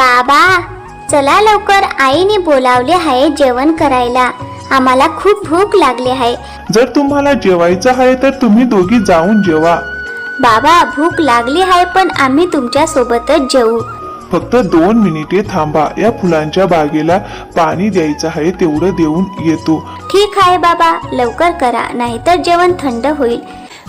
बाबा चला लवकर आईने बोलावले आहे जेवण करायला. आम्हाला खूप भूक लागली आहे. जर तुम्हाला जेवायचं आहे तर तुम्ही दोघी जाऊन जेवा. बाबा भूक लागली आहे पण आम्ही तुमच्या सोबतच जेवू फक्त दोन मिनिटे थांबा. या फुलांच्या बागेला पाणी द्यायचं आहे तेवढं देऊन येतो. ठीक आहे बाबा लवकर करा नाहीतर जेवण थंड होईल.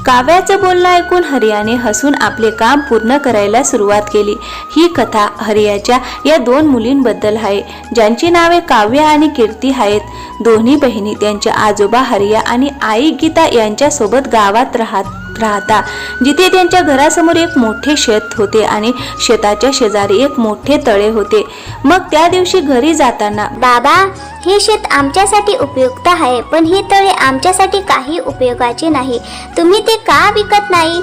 काव्याचं बोलणं ऐकून हरियाने हसून आपले काम पूर्ण करायला सुरुवात केली. ही कथा हरियाच्या या दोन मुलींबद्दल आहे. ज्यांची नावे काव्य आणि कीर्ती आहेत. दोन्ही बहिणी त्यांच्या आजोबा हरिया आणि आई गीता यांच्यासोबत गावात राहत. राहता. जिथे त्यांच्या घरासमोर एक मोठे शेत होते आणि शेताच्या शेजारी एक मोठे तळे होते. मग त्या दिवशी घरी जाताना बाबा हे शेत आमच्यासाठी उपयुक्त आहे पण हे तळे आमच्यासाठी काही उपयोगाचे नाही. तुम्ही ते का विकत नाही?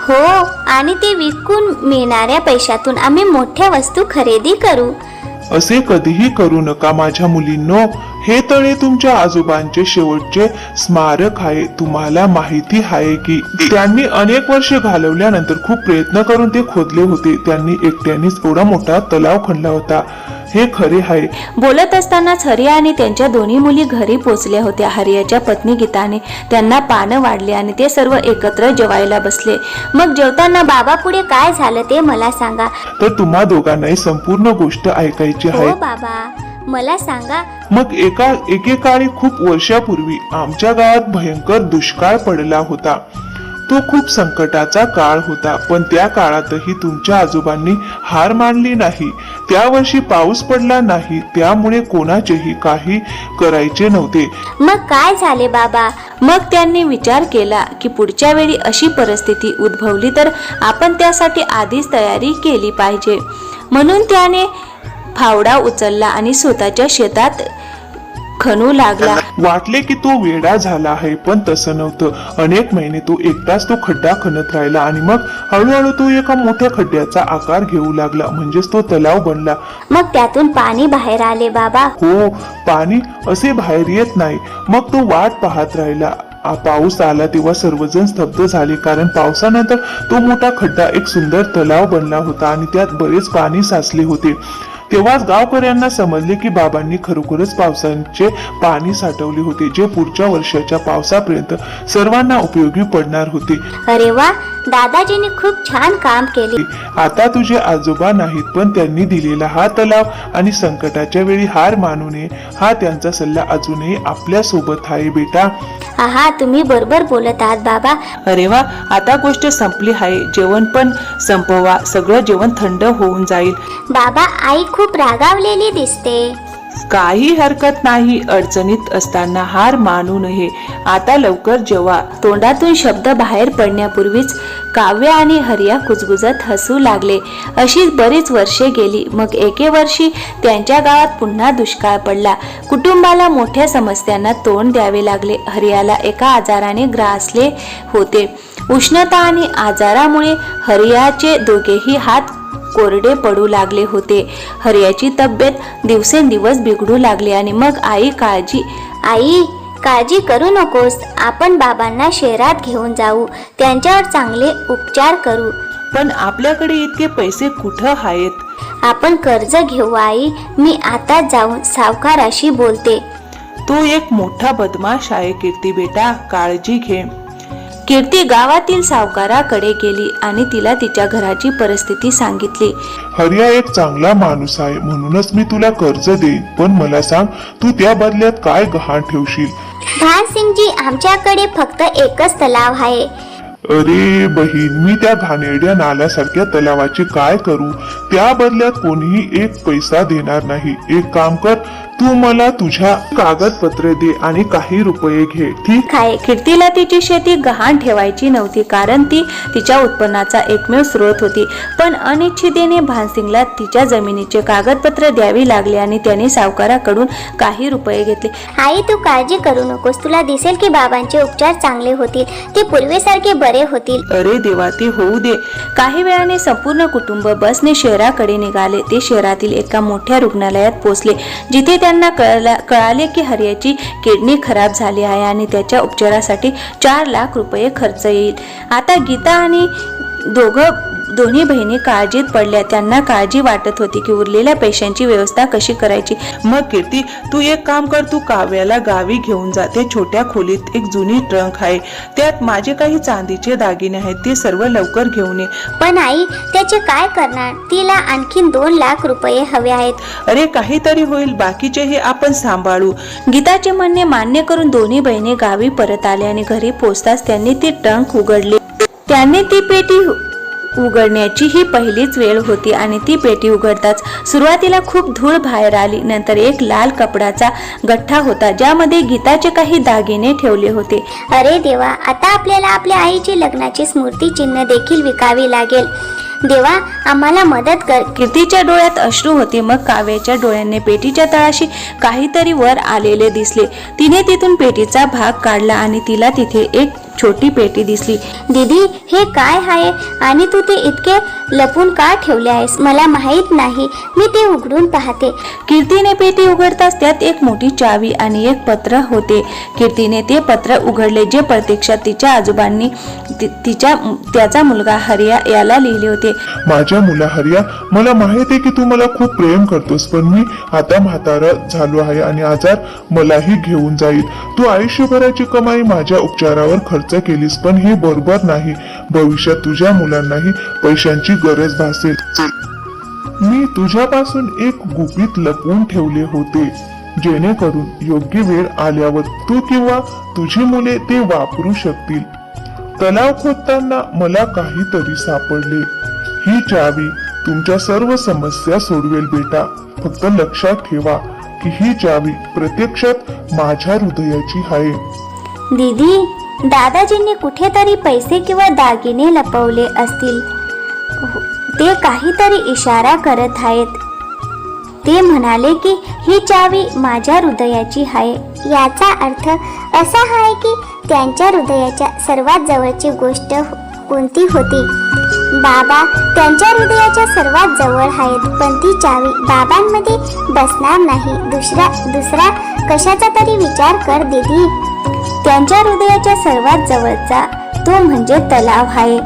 हो आणि ते विकून मिळणाऱ्या पैशातून आम्ही मोठ्या वस्तू खरेदी करू. असे कधीही करू नका माझ्या मुलींनो. हे तळे तुमच्या आजोबांचे शेवटचे स्मारक आहे. तुम्हाला माहिती आहे की त्यांनी अनेक वर्षे घालवल्यानंतर खूप प्रयत्न करून ते खोदले होते. त्यांनी एकट्यानेच एवढा मोठा तलाव खणला होता. हे खरे आहे. बोलत असतानाच हरिया आणि त्यांच्या दोन्ही मुली घरी पोचल्या होत्या. हरियाच्या पत्नी गीताने त्यांना पानं वाढली आणि ते सर्व एकत्र जेवायला बसले. मग जेवताना बाबा पुढे काय झालं ते मला सांगा. तर तुम्हा दोघांनाही संपूर्ण गोष्ट ऐकायची आहे. हो बाबा मला सांगा. मग एका एकेकाळी खूप वर्षापूर्वी आमच्या गावात भयंकर दुष्काळ पडला होता. तो खूप संकटाचा काळ होता पण त्या काळातही तुमच्या आजोबांनी हार मानली नाही. त्या वर्षी पाऊस पडला नाही त्यामुळे कोणाचेही काही करायचे नव्हते. मग काय झाले बाबा? मग त्यांनी विचार केला की पुढच्या वेळी अशी परिस्थिती उद्भवली तर आपण त्यासाठी आधीच तयारी केली पाहिजे. म्हणून त्याने फावडा उचलला आणि स्वतःच्या शेतात खणू लागला. वाटले की तो वेडा झाला आहे पण तसं नव्हतं. अनेक महिने तो एकटाच तो खड्डा खणत राहिला आणि मग हळूहळू तो एका मोठ्या खड्ड्याचा आकार घेऊ लागला म्हणजेच तो तलाव बनला. मग त्यातून पाणी बाहेर आले बाबा. हो पाणी असे बाहेर येत नाही. मग तो वाट पाहत राहिला. पाऊस आला तेव्हा सर्वजण स्तब्ध झाले कारण पावसानंतर तो मोठा खड्डा एक सुंदर तलाव बनला होता आणि त्यात बरेच पाणी साचले होते. तेव्हाच गावकऱ्यांना समजले की बाबांनी खरोखरच पावसाचे पाणी साठवले होते जे पुढच्या वर्षाच्या पावसापर्यंत सर्वांना उपयोगी पडणार होते. अरे वा! दादाजीने खूप छान काम केले. आता तुझे आजोबा नाहीत पण त्यांनी दिलेला हा तलाव आणि संकटाच्या वेळी हार मानू नये हा त्यांचा सल्ला अजूनही आपल्यासोबत आहे बेटा. आहा तुम्ही बरोबर बोलत आहात बाबा. अरे वा आता गोष्ट संपली आहे. जेवण पण संपवा. सगळं जेवण थंड होऊन जाईल. बाबा आई खूप रागावलेली दिसते. काही हरकत नाही अडचणीत असताना हार मानू नये. आता लवकर जेवा. तोंडातून शब्द बाहेर पडण्यापूर्वीच काव्य आणि हरिया कुजबुजत हसू लागले. अशीच बरीच वर्षे गेली. मग एके वर्षी त्यांच्या गावात पुन्हा दुष्काळ पडला. कुटुंबाला मोठ्या समस्यांना तोंड द्यावे लागले. हरियाला एका आजाराने ग्रासले होते. उष्णता आणि आजारामुळे हरियाचे दोघेही हात कोरडे पडू लागले होते. हरियाची तब्येत दिवसेंदिवस बिघडू लागली आणि मग आई काळजी आई काळजी करू नकोस. आपण बाबांना शहरात घेऊन जाऊ. त्यांच्यावर चांगले उपचार करू. पण आपल्याकडे इतके पैसे कुठं आहेत? आपण कर्ज घेऊ आई. मी आता जाऊन सावकाराशी बोलते. तू एक मोठा बदमाश आहे कीर्ती बेटा. काळजी घे. कीर्ती गावातील सावकाराकडे गेली आणि तिला तिच्या घराची परिस्थिती सांगितली. हरिया एक चांगला माणूस आहे म्हणूनच मी तुला कर्ज देईन. पण मला सांग तू त्या बदल्यात काय गहाण ठेवशील? भानसिंगजी आमच्याकडे फक्त एकच तलाव आहे. अरे बहीण मी त्या घाणेरड्या नाल्यासारख्या तलावाचे काय करू? त्या बदल्यात कोणीही एक पैसा देणार नाही. एक काम कर तू मला तुझ्या कागदपत्रे दे आणि काही रुपये घे ठीक? काय कीर्तीला तिची शेती गहाण ठेवायची नव्हती कारण ती तिच्या उत्पन्नाचा एकमेव स्रोत होती. पण अनिच्छितेने भानसिंगला तिच्या जमिनीचे कागदपत्र द्यावी लागले आणि त्याने सावकाराकडून काही रुपये घेतले. आई तू काळजी करू नकोस. तुला दिसेल की बाबांचे उपचार चांगले होतील. ते पूर्वीसारखे बरे होतील. अरे देवा ते होऊ दे. काही वेळाने संपूर्ण कुटुंब बसने शहराकडे निघाले. ते शहरातील एका मोठ्या रुग्णालयात पोहोचले जिथे त्यांना कळला कळाले की हरियाची किडनी खराब झाली आहे आणि त्याच्या उपचारासाठी चार लाख रुपये खर्च येईल. आता गीता आणि दोघं दोन्ही बहिणी काळजीत पडल्या. त्यांना काळजी वाटत होती की उरलेल्या पैशांची व्यवस्था कशी करायची. मग कीर्ती तू एक काम कर तू काव्याला गावी घेऊन जा. त्या छोट्या खोलीत एक जुनी ट्रंक आहे. त्यात माझे काही चांदीचे दागिने आहेत. ते सर्व लवकर घेऊन ये. पण आई त्याचे काय करणार? तिला आणखीन दोन लाख रुपये हवे आहेत. अरे काहीतरी होईल. बाकीचे हे आपण सांभाळू. गीताचे म्हणणे मान्य करून दोन्ही बहिणी गावी परत आल्या आणि घरी पोचताच त्यांनी ती टंक उघडली. त्यांनी ती पेटी उघडण्याची ही पहिलीच वेळ होती आणि ती पेटी उघडताच सुरुवातीला खूप धूळ बाहेर आली. नंतर एक लाल कपडाचा गठ्ठा होता ज्यामध्ये गीताचे काही दागिने ठेवले होते. अरे देवा आता आपल्याला आपल्या आईची लग्नाची स्मृती चिन्ह देखील विकावी लागेल. देवा आम्हाला मदत कर. कीर्तीच्या डोळ्यात अश्रू होते मग काव्याच्या डोळ्यांनी पेटीच्या तळाशी काहीतरी वर आलेले दिसले. तिने तिथून पेटीचा भाग काढला आणि तिला तिथे एक छोटी पेटी दिसली. दीदी हे काय आहे? आणि तू ते इतके लपून का ठेवले आहेस? मला माहीत नाही. मी ते उघडून पाहते. कीर्तीने पेटी उघडताच त्यात एक मोठी चावी आणि एक पत्र होते. कीर्तीने ते पत्र उघडले जे प्रत्यक्षात तिच्या आजोबांनी तिच्या त्याचा मुलगा हरिया याला लिहिले होते. माझ्या मुला हरिया मला माहीत आहे की तू मला खूप प्रेम करतोस पण मी आता म्हातारा झालो आहे आणि आजार मलाही घेऊन जाईल. तू आयुष्यभराची कमाई माझ्या उपचारावर खर्च खर्च केलीस पण हे बरोबर नाही. भविष्यात तुझ्या मुलांनाही पैशांची गरज भासेल. मी तुझ्यापासून एक गुपित लपवून ठेवले होते. जेणेकरून योग्य वेळ आल्यावर तू किंवा तुझी मुले ते वापरू शकतील. तलाव खोदताना मला काहीतरी सापडले. ही चावी तुमच्या सर्व समस्या सोडवेल बेटा. फक्त लक्षात ठेवा की ही चावी प्रत्यक्षात माझ्या हृदयाची आहे. दीदी दादाजींनी कुठेतरी पैसे किंवा दागिने लपवले असतील. ते काहीतरी इशारा करत आहेत. ते म्हणाले की ही चावी माझ्या हृदयाची आहे. याचा अर्थ असा आहे की त्यांच्या हृदयाच्या सर्वात जवळची गोष्ट हो- कोणती होती? बाबा त्यांच्या हृदयाच्या सर्वात जवळ आहेत पण ती चावी बाबांमध्ये बसणार नाही. दुसरा दुसरा कशाचा तरी विचार कर दीदी. त्यांच्या हृदयाच्या सर्वात जवळचा तो म्हणजे तलाव आहे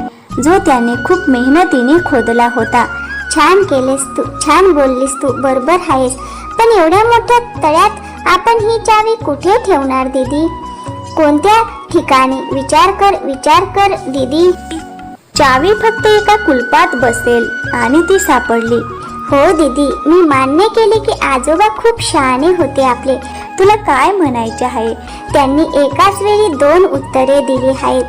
जो त्याने खूप मेहनतीने खोदला होता. छान केलेस तू छान बोललीस तू बरोबर आहेस. पण एवढ्या मोठ्या तळ्यात आपण ही चावी कुठे ठेवणार दीदी? कोणत्या ठिकाणी? विचार कर विचार कर दीदी. चावी फक्त एका कुलपात बसेल आणि ती सापडली. हो दीदी मी मान्य केले की आजोबा खूप शहाणे होते आपले. तुला काय म्हणायचे आहे? त्यांनी एकाच वेळी दोन उत्तरे दिली आहेत.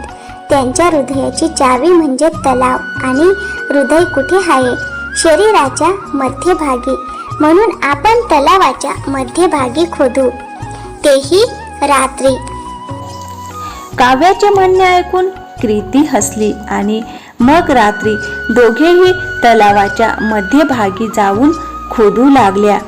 त्यांच्या हृदयाची चावी म्हणजे तलाव आणि हृदय कुठे आहे? शरीराच्या मध्यभागी. म्हणून आपण तलावाच्या मध्यभागी खोदू. तेही रात्री. काव्याचे म्हणणे ऐकून क्रिती हसली आणि मग रात्री दोघेही तलावाच्या मध्यभागी जाऊन खोदू लागल्या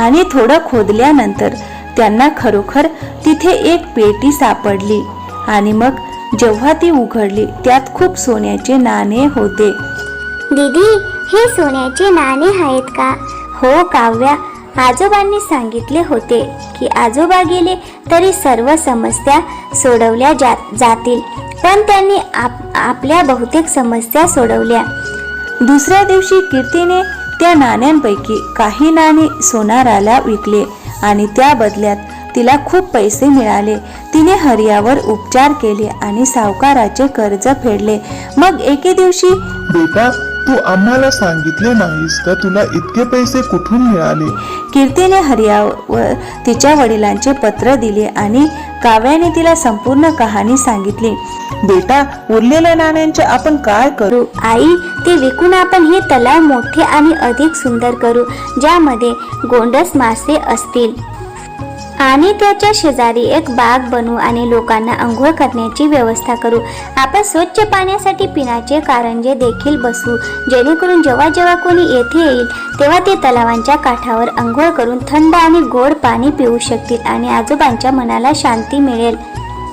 आणि थोडं खोदल्यानंतर त्यांना खरोखर तिथे एक पेटी सापडली. आणि मग जेव्हा ती उघडली त्यात खूप सोन्याचे नाणे होते. दीदी हे सोन्याचे नाणे आहेत का? हो काव्या. आजोबांनी सांगितले होते की आजोबा गेले तरी सर्व समस्या सोडवल्या जा जातील. पण त्यांनी आप आपल्या बहुतेक समस्या सोडवल्या. दुसऱ्या दिवशी कीर्तीने त्या नाण्यांपैकी काही नाणी सोनाराला विकले. आणि त्या बदल्यात तिला खूप पैसे मिळाले. तिने हरियावर उपचार केले आणि सावकाराचे कर्ज फेडले. मग एके दिवशी बेटा तू आम्हाला सांगितले नाहीस का? तुला इतके पैसे कुठून मिळाले? कीर्तीने हरियावर तिच्या वडिलांचे पत्र दिले आणि काव्याने तिला संपूर्ण कहाणी सांगितली. बेटा उरलेल्या नाण्यांचे आपण काय करू? करू आई ते विकून आपण हे तलाव मोठे आणि अधिक सुंदर करू ज्यामध्ये गोंडस मासे असतील. आणि त्याच्या शेजारी एक बाग बनवू आणि लोकांना आंघोळ करण्याची व्यवस्था करू. आपण स्वच्छ पाण्यासाठी पिण्याचे कारंजे देखील बसवू जेणेकरून जेव्हा जेव्हा कोणी येथे येईल तेव्हा ते तलावांच्या काठावर आंघोळ करून थंड आणि गोड पाणी पिऊ शकतील आणि आजोबांच्या मनाला शांती मिळेल.